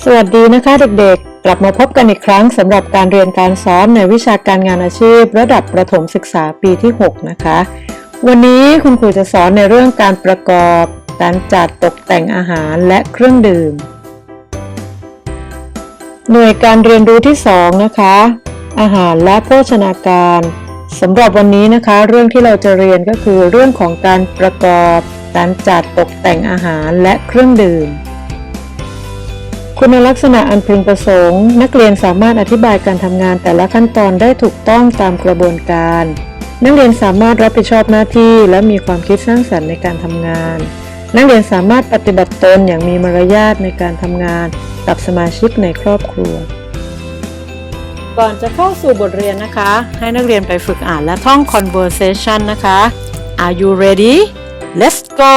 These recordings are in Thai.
สวัสดีนะคะเด็กๆ กลับมาพบกันอีกครั้งสำหรับการเรียนการสอนในวิชาการงานอาชีพ ระดับประถมศึกษาปีที่ 6 นะคะ วันนี้คุณครูจะสอนในเรื่องการประกอบ การจัดตกแต่งอาหารและเครื่องดื่ม หน่วยการเรียนรู้ที่ 2 นะคะ อาหารและโภชนาการสำหรับวันนี้นะคะ เรื่องที่เราจะเรียนก็คือเรื่องของการประกอบ การจัดตกแต่งอาหารและเครื่องดื่ม คุณลักษณะอันพึงประสงค์ นักเรียนสามารถอธิบายการทำงานแต่ละขั้นตอนได้ถูกต้องตามกระบวนการ นักเรียนสามารถรับผิดชอบหน้าที่และมีความคิดสร้างสรรค์ในการทำงาน นักเรียนสามารถปฏิบัติตนอย่างมีมารยาทในการทำงานกับสมาชิกในครอบครัว ก่อนจะเข้าสู่บทเรียนนะคะ ให้นักเรียนไปฝึกอ่านและท่อง conversation นะคะ Are you ready? Let's go!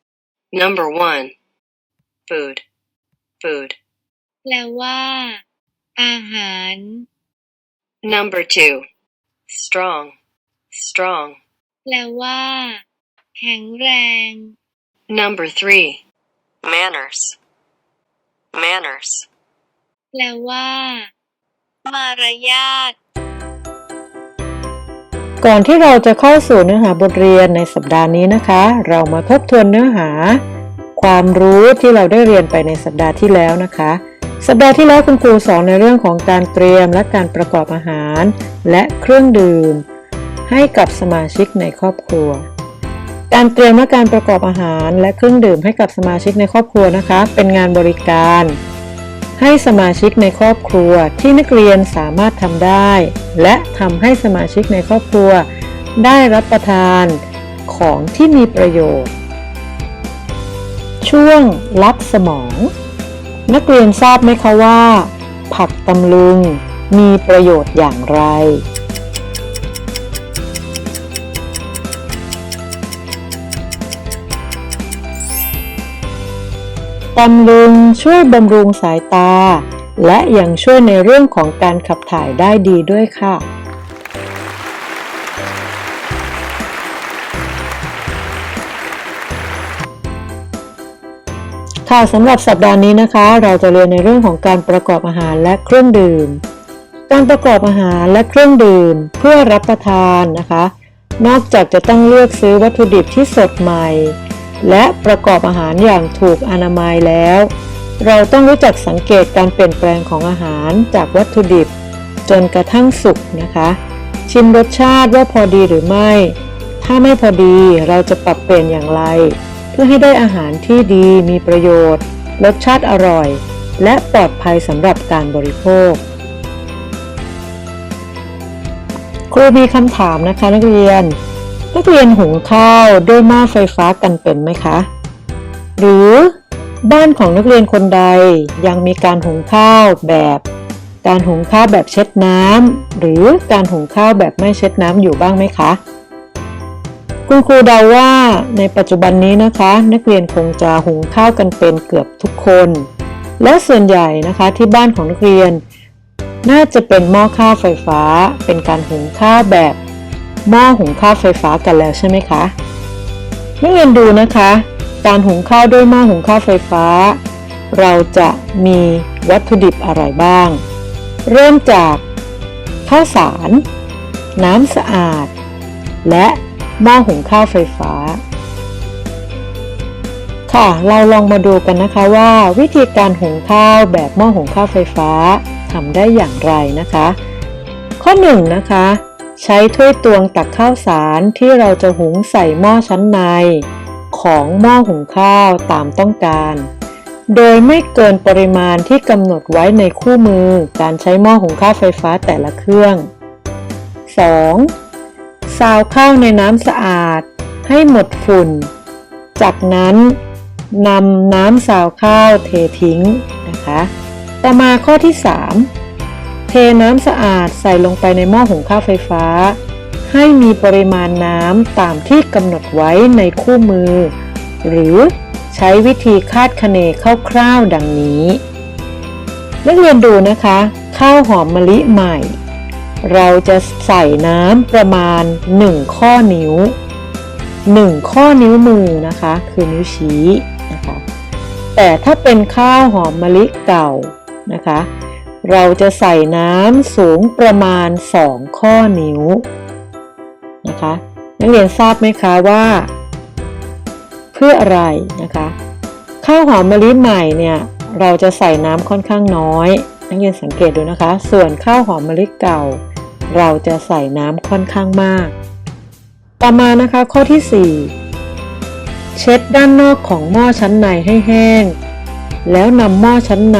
Number one, food, food. แปลว่า อาหาร Number two, strong, strong. แปลว่า แข็งแรง Number three, manners, manners. แปลว่า มารยาท ก่อนที่เราจะเข้าสู่เนื้อหาบทเรียนในสัปดาห์นี้นะคะ เรามาทบทวนเนื้อหา ความรู้ที่เราได้เรียนไปในสัปดาห์ที่แล้วนะคะ สัปดาห์ที่แล้วคุณครูสอนในเรื่องของการเตรียมและการประกอบอาหาร และเครื่องดื่ม ให้กับสมาชิกในครอบครัว การเตรียมและการประกอบอาหาร และเครื่องดื่มให้กับสมาชิกในครอบครัวนะคะ เป็นงานบริการ ให้สมาชิกในครอบครัวที่นักเรียนสามารถทำได้ และทำให้สมาชิกในครอบครัว ได้รับประทานของที่มีประโยชน์ ช่วงรับสมอง นักเรียนทราบไหมคะว่า ผักตำลึงมีประโยชน์อย่างไร ตำลึงช่วยบำรุงสายตา และยังช่วยในเรื่องของการขับถ่ายได้ดีด้วยค่ะ ค่ะสำหรับสัปดาห์นี้นะคะ เราจะเรียนในเรื่องของการประกอบอาหารและเครื่องดื่ม การประกอบอาหารและเครื่องดื่มเพื่อรับประทานนะคะ นอกจากจะต้องเลือกซื้อวัตถุดิบที่สดใหม่ และประกอบอาหารอย่างถูกอนามัยแล้ว เราต้องรู้จักสังเกตการเปลี่ยนแปลงของอาหารจากวัตถุดิบ จนกระทั่งสุกนะคะ ชิมรสชาติว่าพอดีหรือไม่ ถ้าไม่พอดีเราจะปรับเปลี่ยนอย่างไร เพื่อให้ได้อาหารที่ดีมีประโยชน์ รสชาติอร่อย และปลอดภัยสำหรับการบริโภคครูมีคำถามนะคะนักเรียน นักเรียนหุงข้าวด้วยหม้อไฟฟ้ากันเป็นไหมคะ หรือบ้านของนักเรียนคนใดยังมีการหุงข้าวแบบ การหุงข้าวแบบเช็ดน้ำหรือการหุงข้าวแบบไม่เช็ดน้ำอยู่บ้างไหมคะคุณครูเดาว่าในปัจจุบันนี้นะคะ นักเรียนคงจะหุงข้าวกันเป็นเกือบทุกคน และส่วนใหญ่นะคะที่บ้านของนักเรียน น่าจะเป็นหม้อข้าวไฟฟ้า เป็นการหุงข้าวแบบ หม้อหุงข้าวไฟฟ้ากันแล้วใช่ไหมคะนักเรียนดูนะคะ การหุงข้าวด้วยหม้อหุงข้าวไฟฟ้า เราจะมีวัตถุดิบอะไรบ้าง เริ่มจากข้าวสาร น้ำสะอาด และหม้อหุงข้าวไฟฟ้า ค่ะ เราลองมาดูกันนะคะว่าวิธีการหุงข้าวแบบหม้อหุงข้าวไฟฟ้าทำได้อย่างไรนะคะ ข้อ1นะคะ ใช้ถ้วยตวงตักข้าวสารที่เราจะหุงใส่หม้อชั้นใน ของหม้อหุงข้าวตามต้องการ โดยไม่เกินปริมาณที่กำหนดไว้ในคู่มือการใช้หม้อหุงข้าวไฟฟ้าแต่ละเครื่อง 2. ซาวข้าวในน้ำสะอาด ให้หมดฝุ่น จากนั้นนำน้ำซาวข้าวเททิ้งนะคะ ต่อมาข้อที่ 3 เทน้ำสะอาดใส่ลงไปในหม้อหุงข้าวไฟฟ้า ให้มีปริมาณน้ำตามที่กำหนดไว้ในคู่มือ หรือใช้วิธีคาดคะเนคร่าวๆดังนี้ นักเรียนดูนะคะ ข้าวหอมมะลิใหม่ เราจะใส่น้ำประมาณ 1 ข้อนิ้ว 1 ข้อนิ้วมือนะคะ คือนิ้วชี้นะคะแต่ถ้าเป็นข้าวหอมมะลิเก่านะคะ เราจะใส่น้ำสูงประมาณ 2 ข้อนิ้วนะคะนักเรียนทราบไหมคะว่า เพื่ออะไรนะคะข้าวหอมมะลิใหม่เนี่ยเราจะใส่น้ำค่อนข้างน้อย นักเรียนสังเกตดูนะคะ ส่วนข้าวหอมมะลิเก่า เราจะใส่น้ำค่อนข้างมาก ต่อมานะคะข้อที่ 4 เช็ดด้านนอกของหม้อชั้นในให้แห้ง แล้วนำหม้อชั้นใน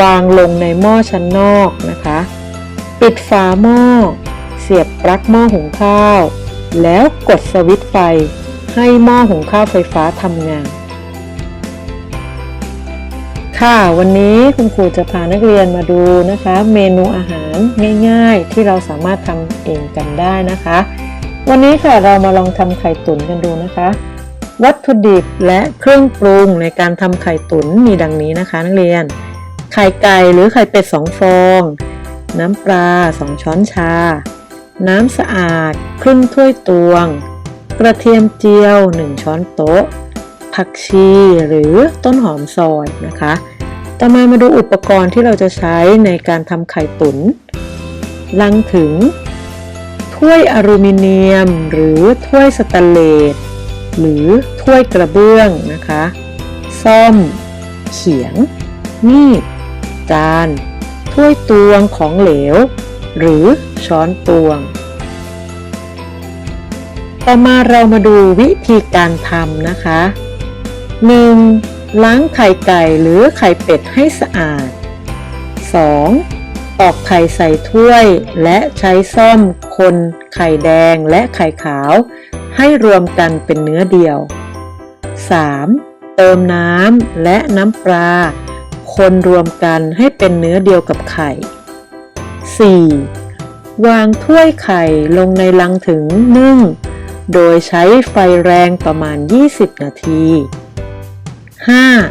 วางลงในหม้อชั้นนอกนะคะ ปิดฝาหม้อ เสียบปลั๊กหม้อหุงข้าว แล้วกดสวิตช์ไฟ ให้หม้อหุงข้าวไฟฟ้าทำงาน ค่ะวันนี้คุณครูจะพานักเรียนมาดูนะคะ เมนูอาหารง่ายๆ ที่เราสามารถทำเองกันได้นะคะ วันนี้ค่ะเรามาลองทำไข่ตุ๋นกันดูนะคะวัตถุดิบและเครื่องปรุงในการทำไข่ตุ๋นมีดังนี้นะคะ นักเรียน ไข่ไก่หรือไข่เป็ด 2 ฟอง น้ำปลา 2 ช้อนชา น้ำสะอาดครึ่งถ้วยตวง กระเทียมเจียว 1 ช้อนโต๊ะ ผักชีหรือต้นหอมซอยนะคะ ต่อมามาดูอุปกรณ์ที่เราจะใช้ในการทำไข่ตุ๋นลังถึง ถ้วยอลูมิเนียม หรือถ้วยสแตนเลสหรือถ้วยกระเบื้องนะคะ ซ่อม เขียงมีด จาน ถ้วยตวงของเหลว หรือช้อนตวง ต่อมาเรามาดูวิธีการทำนะคะ 1. ล้างไข่ไก่หรือไข่เป็ดให้สะอาด 2. ตอกไข่ใส่ถ้วยและใช้ซ่อมคนไข่แดงและไข่ขาว ให้รวมกันเป็นเนื้อเดียว 3. เติมน้ำและน้ำปลา คนรวมกันให้เป็นเนื้อเดียวกับไข่ 4. วางถ้วยไข่ลงในลังถึงนึ่ง โดยใช้ไฟแรงประมาณ 20 นาที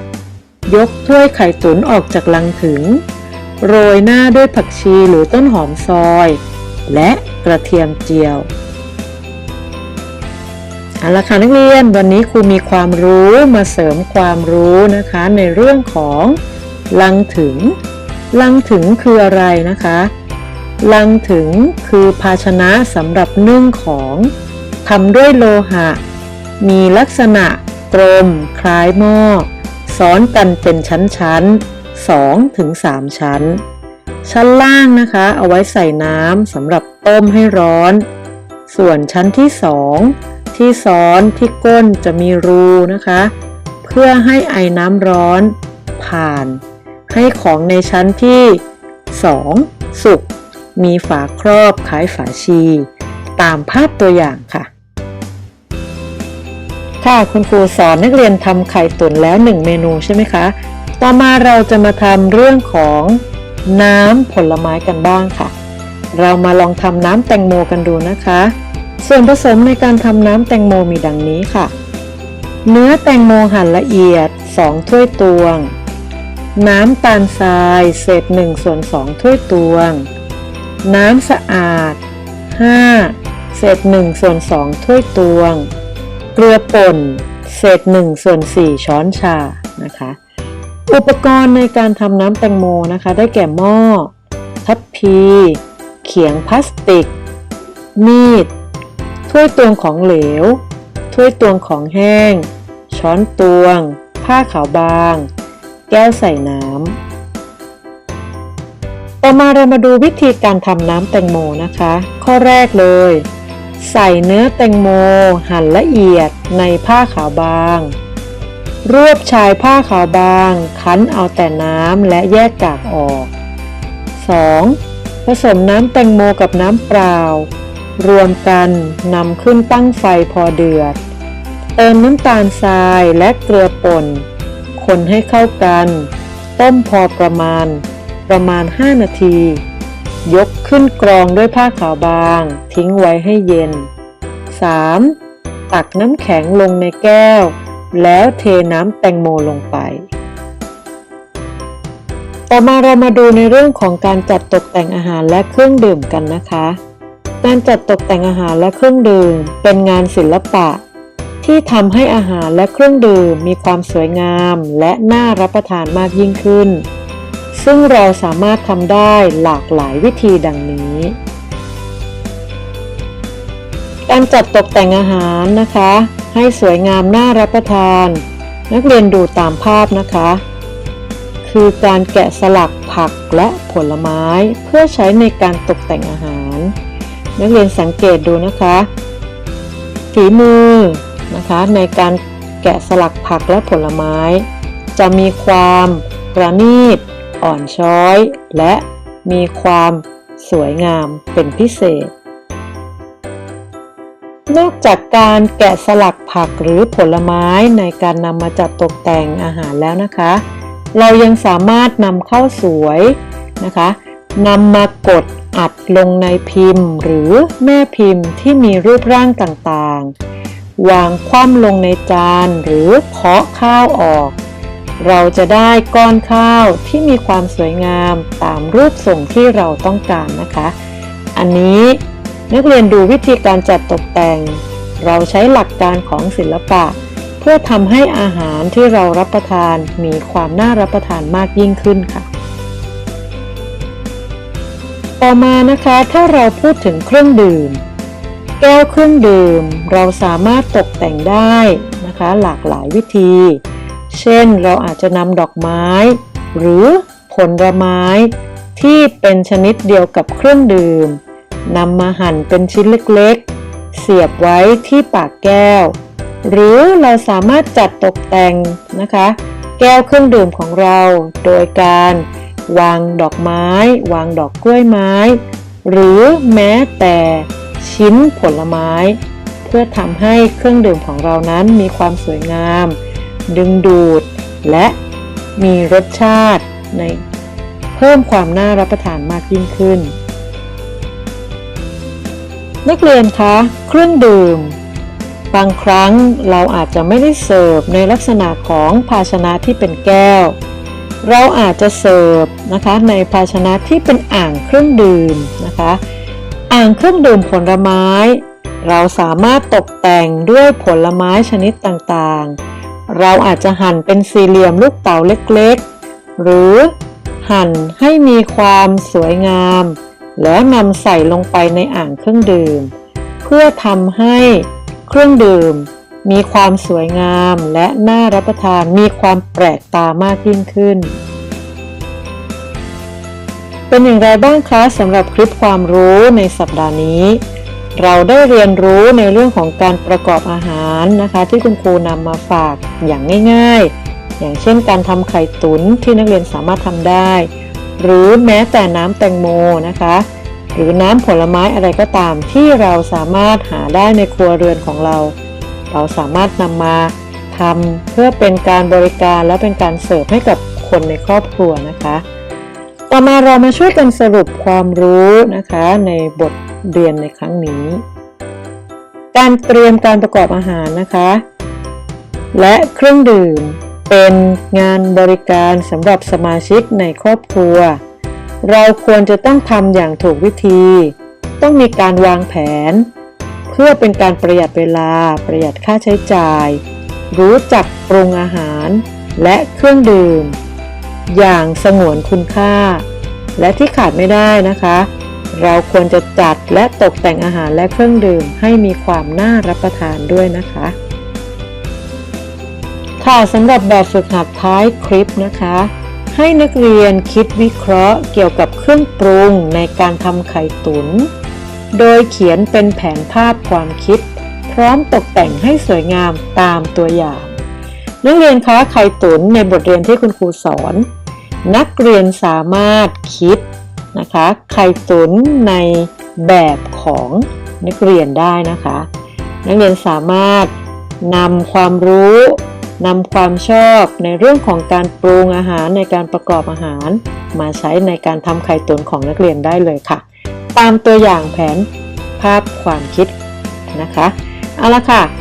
5. ยกถ้วยไข่ตุ๋นออกจากลังถึง โรยหน้าด้วยผักชีหรือต้นหอมซอย และกระเทียมเจียวเอาละค่ะนักเรียนวันนี้ครูมีความรู้มาเสริมความรู้นะคะในเรื่องของ ลังถึง ลังถึงคืออะไรนะคะ ลังถึงคือภาชนะสำหรับนึ่งของทำด้วยโลหะ มีลักษณะกลม คล้ายหม้อ ซ้อนกันเป็นชั้นๆ2ถึง3ชั้น ชั้นล่างนะคะ เอาไว้ใส่น้ำสำหรับต้มให้ร้อน ส่วนชั้นที่สองที่ซ้อนที่ก้นจะมีรูนะคะ เพื่อให้ไอน้ำร้อนผ่าน ให้ของในชั้นที่ 2 สุกมีฝาครอบคล้ายฝาชี ตามภาพตัวอย่างค่ะ ค่ะคุณครูสอนนักเรียนทำไข่ตุ๋นแล้ว 1 เมนูใช่ไหมคะ ต่อมาเราจะมาทำเรื่องของน้ำผลไม้กันบ้างค่ะ เรามาลองทำน้ำแตงโมกันดูนะคะ ส่วนผสมในการทำน้ำแตงโมมีดังนี้ค่ะ เนื้อแตงโมหั่นละเอียด 2 ถ้วยตวง น้ำตาลทรายเศษ1ส่วน2ถ้วยตวง น้ำสะอาด 5 เศษ1ส่วน2ถ้วยตวง เกลือป่น เศษ1ส่วน4ช้อนชานะคะ อุปกรณ์ในการทำน้ำแตงโมนะคะ ได้แก่หม้อ ทัพพี เขียงพลาสติก มีด ถ้วยตวงของเหลว ถ้วยตวงของแห้ง ช้อนตวง ผ้าขาวบาง แก้วใส่น้ำ ต่อมาเรามาดูวิธีการทำน้ำแตงโมนะคะ ข้อแรกเลย ใส่เนื้อแตงโม หั่นละเอียดในผ้าขาวบาง รวบชายผ้าขาวบาง คั้นเอาแต่น้ำและแยกกากออก 2. ผสมน้ำแตงโมกับน้ำเปล่า รวมกันนำขึ้นตั้งไฟพอเดือด เติมน้ำตาลทรายและเกลือป่น คนให้เข้ากัน ต้มพอประมาณ ประมาณ 5 นาที ยกขึ้นกรองด้วยผ้าขาวบาง ทิ้งไว้ให้เย็น 3. ตักน้ำแข็งลงในแก้ว แล้วเทน้ำแตงโมลงไป ต่อมาเรามาดูในเรื่องของการจัดตกแต่งอาหารและเครื่องดื่มกันนะคะ การจัดตกแต่งอาหารและเครื่องดื่มเป็นงานศิลปะ ที่ทำให้อาหารและเครื่องดื่มมีความสวยงามและน่ารับประทานมากยิ่งขึ้น ซึ่งเราสามารถทำได้หลากหลายวิธีดังนี้ การจัดตกแต่งอาหารนะคะ ให้สวยงามน่ารับประทาน นักเรียนดูตามภาพนะคะ คือการแกะสลักผักและผลไม้เพื่อใช้ในการตกแต่งอาหาร นักเรียนสังเกตดูนะคะฝีมือ นะคะ ในการแกะสลักผักและผลไม้ จะมีความประณีต อ่อนช้อย และมีความสวยงามเป็นพิเศษ นอกจากการแกะสลักผักหรือผลไม้ในการนำมาจัดตกแต่งอาหารแล้วนะคะ เรายังสามารถนำเข้าวสวยนะคะนำมากดอัดลงในพิมพ์ หรือแม่พิมพ์ที่มีรูปร่างต่าง วางคว่ำลงในจานหรือเคาะข้าวออก เราจะได้ก้อนข้าวที่มีความสวยงามตามรูปทรงที่เราต้องการนะคะ อันนี้นักเรียนดูวิธีการจัดตกแต่ง เราใช้หลักการของศิลปะ เพื่อทำให้อาหารที่เรารับประทานมีความน่ารับประทานมากยิ่งขึ้นค่ะ ต่อมานะคะถ้าเราพูดถึงเครื่องดื่ม แก้วเครื่องดื่ม เราสามารถตกแต่งได้นะคะหลากหลายวิธี เช่นเราอาจจะนำดอกไม้ หรือผลไม้ที่เป็นชนิดเดียวกับเครื่องดื่มนำมาหั่นเป็นชิ้นเล็กๆ เสียบไว้ที่ปากแก้ว หรือเราสามารถจัดตกแต่งนะคะ แก้วเครื่องดื่มของเราโดยการ วางดอกไม้ วางดอกกล้วยไม้ หรือแม้แต่ ชิ้นผลไม้ เพื่อทำให้เครื่องดื่มของเรานั้นมีความสวยงาม ดึงดูด และมีรสชาติในเพิ่มความน่ารับประทานมากยิ่งขึ้น นักเรียนคะ เครื่องดื่ม บางครั้งเราอาจจะไม่ได้เสิร์ฟในลักษณะของภาชนะที่เป็นแก้ว เราอาจจะเสิร์ฟนะคะในภาชนะที่เป็นอ่างเครื่องดื่มนะคะ อ่างเครื่องดื่มผลไม้ เราสามารถตกแต่งด้วยผลไม้ชนิดต่างๆ เราอาจจะหั่นเป็นสี่เหลี่ยมลูกเต๋าเล็กๆ หรือหั่นให้มีความสวยงาม แล้วนำใส่ลงไปในอ่างเครื่องดื่ม เพื่อทำให้เครื่องดื่ม มีความสวยงามและน่ารับประทานมีความแปลกตามากยิ่งขึ้น เป็นอย่างไรบ้างคะสำหรับคลิปความรู้ในสัปดาห์นี้ เราได้เรียนรู้ในเรื่องของการประกอบอาหารนะคะ ที่คุณครูนำมาฝากอย่างง่าย ๆ อย่างเช่นการทำไข่ตุ๋นที่นักเรียนสามารถทำได้ หรือแม้แต่น้ำแตงโมนะคะ หรือน้ำผลไม้อะไรก็ตามที่เราสามารถหาได้ในครัวเรือนของเรา เราสามารถนำมาทำเพื่อเป็นการบริการและเป็นการเสิร์ฟให้กับคนในครอบครัวนะคะ ต่อมาเรามาช่วยกันสรุปความรู้นะคะในบทเรียนในครั้งนี้ การเตรียมการประกอบอาหารนะคะ และเครื่องดื่มเป็นงานบริการสำหรับสมาชิกในครอบครัว เราควรจะต้องทำอย่างถูกวิธี ต้องมีการวางแผน เพื่อเป็นการประหยัดเวลาประหยัดค่าใช้จ่าย รู้จักปรุงอาหารและเครื่องดื่ม อย่างสงวนคุณค่า และที่ขาดไม่ได้นะคะ เราควรจะจัดและตกแต่งอาหารและเครื่องดื่มให้มีความน่ารับประทานด้วยนะคะ ค่ะสำหรับแบบฝึกหัดท้ายคลิปนะคะ ให้นักเรียนคิดวิเคราะห์เกี่ยวกับเครื่องปรุงในการทำไข่ตุน๋นโดยเขียนเป็นแผนภาพความคิด พร้อมตกแต่งให้สวยงามตามตัวอย่าง นักเรียนคะไข่ตุ๋นในบทเรียนที่คุณครูสอน นักเรียนสามารถคิดนะคะไข่ตุ๋นในแบบของนักเรียนได้นะคะ นักเรียนสามารถนำความรู้นำความชอบในเรื่องของการปรุงอาหารในการประกอบอาหาร มาใช้ในการทำไข่ตุ๋นของนักเรียนได้เลยค่ะ ตามตัวอย่างแผนภาพความคิดนะคะเอาละค่ะ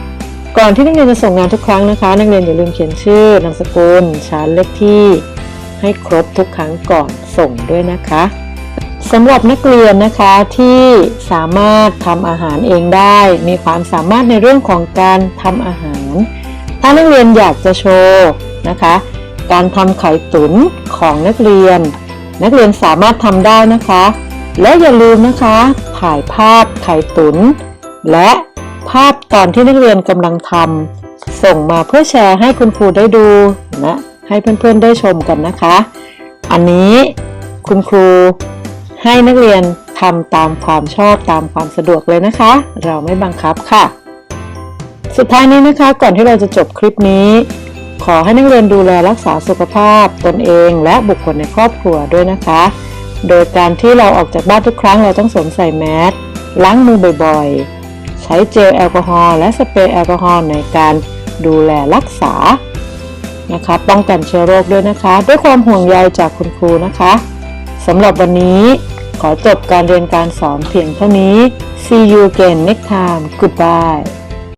ก่อนที่นักเรียนจะส่งงานทุกครั้งนะคะ นักเรียนอย่าลืมเขียนชื่อนามสกุลชั้นเลขที่ให้ครบทุกครั้งก่อนส่งด้วยนะคะสำหรับนักเรียนนะคะที่สามารถทำอาหารเองได้ มีความสามารถในเรื่องของการทำอาหาร ถ้านักเรียนอยากจะโชว์นะคะ การทำไข่ตุ๋นของนักเรียน นักเรียนสามารถทำได้นะคะ และอย่าลืมนะคะ ถ่ายภาพไข่ตุ๋นและ ภาพตอนที่นักเรียนกำลังทำส่งมาเพื่อแชร์ให้คุณครูได้ดูนะให้เพื่อนๆได้ชมกันนะคะ อันนี้คุณครูให้นักเรียนทำตามความชอบตามความสะดวกเลยนะคะ เราไม่บังคับค่ะ สุดท้ายนี้นะคะ ก่อนที่เราจะจบคลิปนี้ ขอให้นักเรียนดูแลรักษาสุขภาพตนเองและบุคคลในครอบครัวด้วยนะคะ โดยการที่เราออกจากบ้านทุกครั้งเราต้องสวมใส่แมสล้างมือบ่อยๆ ช้เจลแอลกอฮอล์และสเปรย์แอลกอฮอล์ในการดูแลรักษานะคะป้องกันเชื้อโรคด้วยนะคะ ด้วยความห่วงใยจากคุณครูนะคะสำหรับวันนี้ขอจบการเรียนการสอนเพียงเท่านี้ See you again next time goodbye